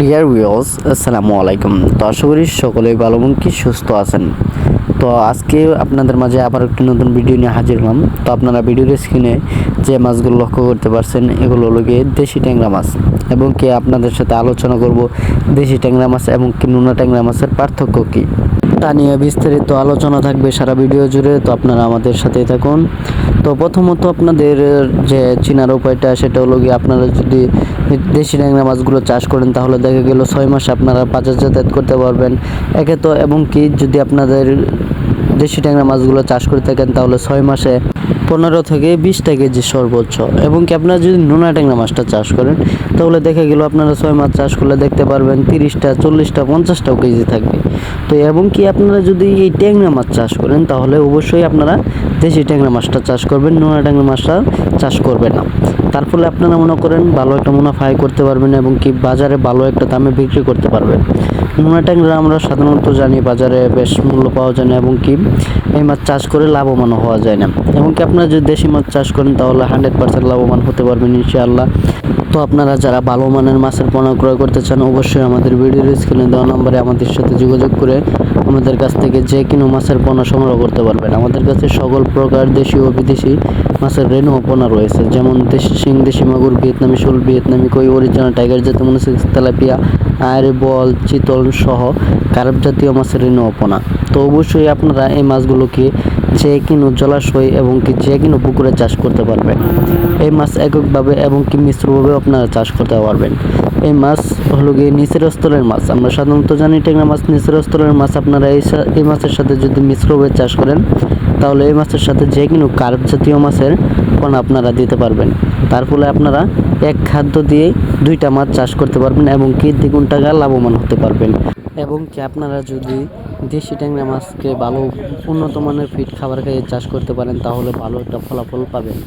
Dear viewers আসসালামু আলাইকুম। তো আশা করি সকলেই ভালো এবং কি সুস্থ আছেন। তো আজকে আপনাদের মাঝে আবার একটি নতুন ভিডিও নিয়ে হাজির হলাম। তো আপনারা ভিডিওর স্ক্রিনে যে মাছগুলো লক্ষ্য করতে পারছেন, এগুলো হলো গিয়ে দেশি ট্যাংরা মাছ এবং কি আপনাদের সাথে আলোচনা করব দেশি ট্যাংরা মাছ এবং কি নোনা ট্যাংরা মাছের পার্থক্য কী। তা নিয়ে বিস্তারিত আলোচনা থাকবে সারা ভিডিও জুড়ে, তো আপনারা আমাদের সাথেই থাকুন। তো প্রথমত আপনাদের যে চিনার উপায়টা, সেটা হলো গিয়ে আপনারা যদি দেশি ট্যাংরা মাছগুলো চাষ করেন, তাহলে দেখা গেল ছয় মাসে আপনারা বাজার যাতায়াত করতে পারবেন। একে তো, এবং কি যদি আপনাদের দেশি ট্যাংরা মাছগুলো চাষ করে থাকেন তাহলে ছয় মাসে পনেরো থেকে বিশটা কেজি সর্বোচ্চ। এবং কি আপনারা যদি নোনা ট্যাংরা মাছটা চাষ করেন, তাহলে দেখা গেল আপনারা ছয় মাছ চাষ করলে দেখতে পারবেন তিরিশটা, চল্লিশটা, পঞ্চাশটাও কেজি থাকবে। তো এবং কি আপনারা যদি এই ট্যাংরা মাছ চাষ করেন, তাহলে অবশ্যই আপনারা দেশি ট্যাংরা মাছটা চাষ করবেন, নোনা ট্যাংরা মাছটা চাষ করবেন না। তার ফলে আপনারা মনে করেন ভালো একটা মুনাফা আয় করতে পারবেন এবং কি বাজারে ভালো একটা দামে বিক্রি করতে পারবেন। নোনা ট্যাংরা আমরা সাধারণত জানি বাজারে বেশ মূল্য পাওয়া যায় না এবং কি এই মাছ চাষ করে লাভবান হওয়া যায় না। এবং কি আপনারা যদি দেশি মাছ চাষ করেন তাহলে হান্ড্রেড পার্সেন্ট লাভবান হতে পারবেন ইনশাআল্লাহ। তো আপনারা যারা ভালো মানের মাছের পোনা ক্রয় করতে চান, অবশ্যই আমাদের ভিডিওর স্ক্রিনে দেওয়া নম্বরে আমাদের সাথে যোগাযোগ করে আমাদের কাছ থেকে যে কোনো মাছের পোনা সংগ্রহ করতে পারবেন। আমাদের কাছে সকল প্রকার দেশি ও বিদেশি মাছের ও পোনা রয়েছে। যেমন দেশি শিং, দেশি মাগুর, ভিয়েতনামি শোল, ভিয়েতনামি কই অরিজিনাল টাইগার জাতীয় মনে তেলাপিয়া আয়ের বল, চিতল সহ কার্প জাতীয় মাছের ও পোনা। তো অবশ্যই আপনারা এই মাছগুলোকে যে কিনো জলাশয় এবং কি যে কিনো পুকুরে চাষ করতে পারবেন এই মাছ এককভাবে এবং কি মিশ্রভাবে আপনারা চাষ করতে পারবেন। এই মাছ হলো গিয়ে নিচের স্তরের মাছ। আমরা সাধারণত জানি ট্যাংরা মাছ, নিচের স্তরের মাছ। আপনারা এই এই মাছের সাথে যদি মিশ্রভাবে চাষ করেন, তাহলে এই মাছের সাথে যে কিনো কার্প জাতীয় মাছের পোনা আপনারা দিতে পারবেন। তার ফলে আপনারা এক খাদ্য দিয়ে দুইটা মাছ চাষ করতে পারবেন এবং কি দ্বিগুণ টাকা লাভবান হতে পারবেন। এবং কি আপনারা যদি দেশি ট্যাংরা মাছকে ভালো উন্নত মানের ফিট খাবার খাইয়ে চাষ করতে পারেন, তাহলে ভালো একটা ফলাফল পাবেন।